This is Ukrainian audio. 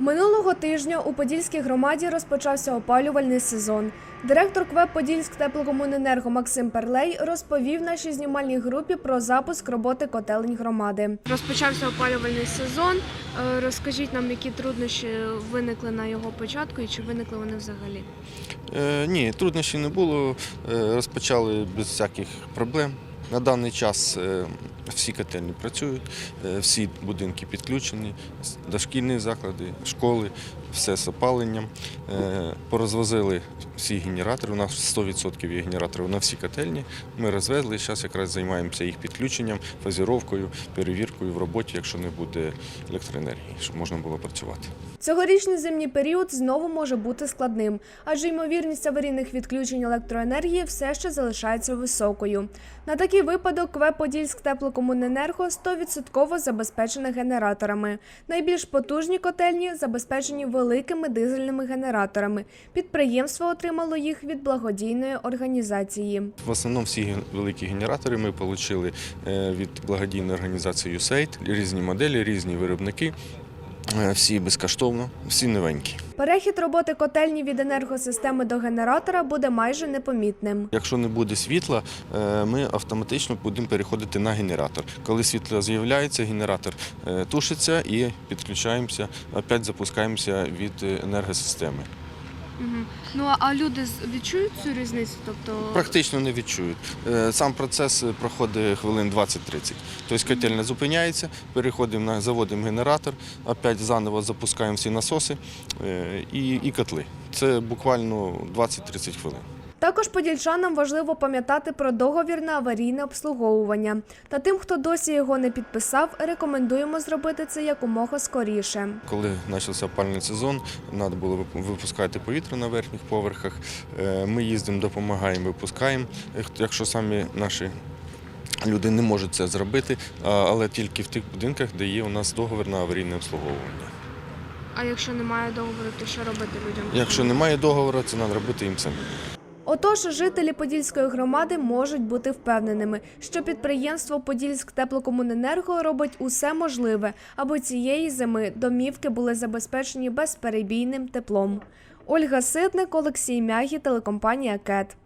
Минулого тижня у Подільській громаді розпочався опалювальний сезон. Директор КВЕП Подільськ теплокомуненерго Максим Перлей розповів нашій знімальній групі про запуск роботи котелень громади. Розпочався опалювальний сезон. Е, Розкажіть нам, які труднощі виникли на його початку і чи виникли вони взагалі? Е, ні, труднощів не було. Е, розпочали без всяких проблем. На даний час е, всі котельні працюють, е, всі будинки підключені, дошкільні заклади, школи, все з опаленням. Е, порозвозили всі генератори. У нас 100% є генераторів на всі котельні. Ми розвезли. Зараз якраз займаємося їх підключенням, фазіровкою, перевіркою в роботі, якщо не буде електроенергії, щоб можна було працювати. Цьогорічний зимній період знову може бути складним, адже ймовірність аварійних відключень електроенергії все ще залишається високою. На такий випадок КВЕП Подільськ теплокомуненерго 100% забезпечене генераторами. Найбільш потужні котельні забезпечені великими дизельними генераторами. Підприємство отримало їх від благодійної організації. В основному всі великі генератори ми отримали від благодійної організації USAID, різні моделі, різні виробники. Е, Всі безкоштовно, всі новенькі. Перехід роботи котельні від енергосистеми до генератора буде майже непомітним. Якщо не буде світла, е, ми автоматично будемо переходити на генератор. Коли світло з'являється, генератор е, тушиться і підключаємося, опять запускаємося від е, Ну а люди відчують цю різницю? Тобто Практично не відчують. Е, Сам процес проходить хвилин 20-30. Тобто котельня зупиняється, переходимо на заводимо генератор, опять заново запускаємо всі насоси е, і, і котли. Це буквально 20-30 хвилин. Також подільчанам важливо пам'ятати про договір на аварійне обслуговування. Та тим, хто досі його не підписав, рекомендуємо зробити це якомога скоріше. Коли почався опалювальний сезон, треба було випускати повітря на верхніх поверхах. Е, Ми їздимо, допомагаємо, випускаємо. Е, Якщо самі наші люди не можуть це зробити, але тільки в тих будинках, де є у нас договір на аварійне обслуговування. А якщо немає договору, то що робити людям? Якщо немає договору, це треба робити їм самим. Отож, жителі Подільської громади можуть бути впевненими, що підприємство Подільськ теплокомуненерго робить усе можливе, аби цієї зими домівки були забезпечені безперебійним теплом. Ольга Ситник, Олексій Мягі, телекомпанія КЕТ.